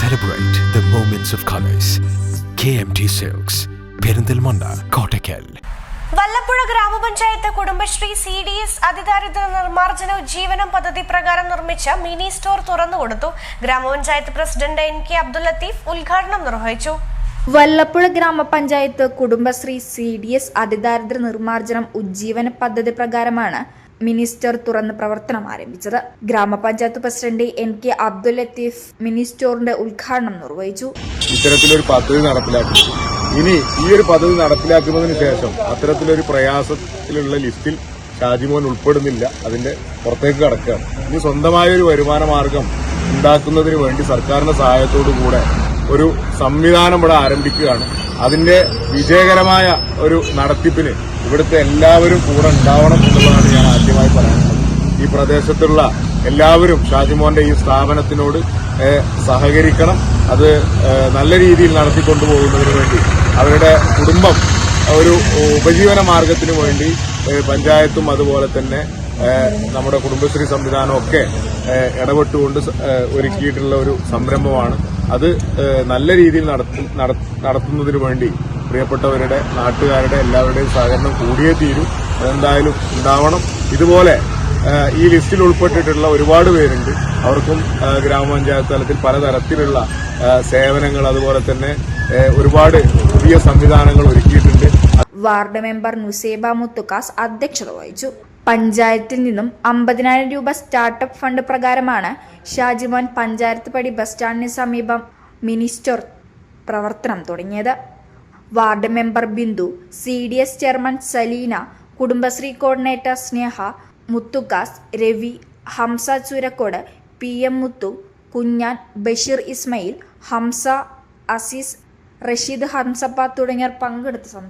Celebrate of colours K M T silks Perinthalmanna Kottakkal Vallappuzha ഗ്രാമപഞ്ചായത്ത് Kudumbashree C D S അതിദാരിദ്ര്യ നിർമ്മാർജന ഉജ്ജീവനം പദ്ധതി പ്രകാരം നിർമ്മിച്ച mini store തുറന്നുകൊടുത്തു. Grama panchayat president N K Abdul Latheef ഉദ്ഘാടനം നിർവഹിച്ചു. വല്ലപ്പുഴ ഗ്രാമപഞ്ചായത്ത് കുടുംബശ്രീ സി ഡി എസ് അതിദാരിദ്ര്യ നിർമ്മാർജനം ഉജ്ജീവന പദ്ധതി പ്രകാരമാണ് മിനിസ്റ്റർ തുറന്ന് പ്രവർത്തനം ആരംഭിച്ചത്. Grama panchayat president N K Abdul Latheef മിനിസ്റ്റോറിന്റെ ഉദ്ഘാടനം നിർവഹിച്ചു. ഇത്തരത്തിലൊരു പദ്ധതി നടപ്പിലാക്കി. ഇനി ഈ ഒരു പദ്ധതി നടപ്പിലാക്കുന്നതിന് ശേഷം അത്തരത്തിലൊരു പ്രയാസത്തിലുള്ള ലിസ്റ്റിൽ ഷാജിമോൻ ഉൾപ്പെടുന്നില്ല. അതിന്റെ പുറത്തേക്ക് കടക്കുക ഇനി സ്വന്തമായ ഒരു വരുമാന മാർഗം ഉണ്ടാക്കുന്നതിന് വേണ്ടി സർക്കാരിന്റെ സഹായത്തോടു കൂടെ ഒരു സംവിധാനം ഇവിടെ ആരംഭിക്കുകയാണ്. അതിന്റെ വിജയകരമായ ഒരു നടത്തിപ്പിന് ഇവിടുത്തെ എല്ലാവരും കൂടെ ഉണ്ടാവണം എന്നുള്ളതാണ് ഞാൻ ആദ്യമായി പറയുന്നത്. ഈ പ്രദേശത്തുള്ള എല്ലാവരും ഷാജിമോന്റെ ഈ സ്ഥാപനത്തിനോട് സഹകരിക്കണം. അത് നല്ല രീതിയിൽ നടത്തിക്കൊണ്ടുപോകുന്നതിന് വേണ്ടി അവരുടെ കുടുംബം ഒരു ഉപജീവന മാർഗത്തിനു വേണ്ടി പഞ്ചായത്തും അതുപോലെ തന്നെ നമ്മുടെ കുടുംബശ്രീ സംവിധാനമൊക്കെ ഇടപെട്ടുകൊണ്ട് ഒരുക്കിയിട്ടുള്ള ഒരു സംരംഭമാണ് അത് നല്ല രീതിയിൽ നടത്തു- നടത്തുന്നതിന് വേണ്ടി പ്രിയപ്പെട്ടവരുടെ നാട്ടുകാരുടെ എല്ലാവരുടെയും സഹകരണം കൂടിയേ തീരും. അതെന്തായാലും ഉണ്ടാവണം. ഇതുപോലെ ഈ ലിസ്റ്റിൽ ഉൾപ്പെട്ടിട്ടുള്ള ഒരുപാട് പേരുണ്ട്. അവർക്കും ഗ്രാമപഞ്ചായത്ത് തലത്തിൽ പലതരത്തിലുള്ള സേവനങ്ങൾ അതുപോലെ തന്നെ ഒരുപാട് പുതിയ സംവിധാനങ്ങൾ ഒരുക്കിയിട്ടുണ്ട്. വാർഡ് മെമ്പർ നുസേബ മുത്തുക്കാസ് അധ്യക്ഷത വഹിച്ചു. പഞ്ചായത്തിൽ നിന്നും അമ്പതിനായിരം രൂപ സ്റ്റാർട്ടപ്പ് ഫണ്ട് പ്രകാരമാണ് ഷാജിമോൻ പഞ്ചായത്ത് പടി ബസ് സ്റ്റാൻഡിന് സമീപം മിനി സ്റ്റോർ പ്രവർത്തനം തുടങ്ങിയത്. Ward member Bindu C D S chairman Saleena Kudumbashree coordinator Sneha Muthukkas Ravi Hamsa Churakkode P M Muthu Kunjan Basheer Ismail Hamsa Azeez Rasheed Hamsappa തുടങ്ങിയവർ പങ്കെടുത്ത് സംസാരിച്ചു.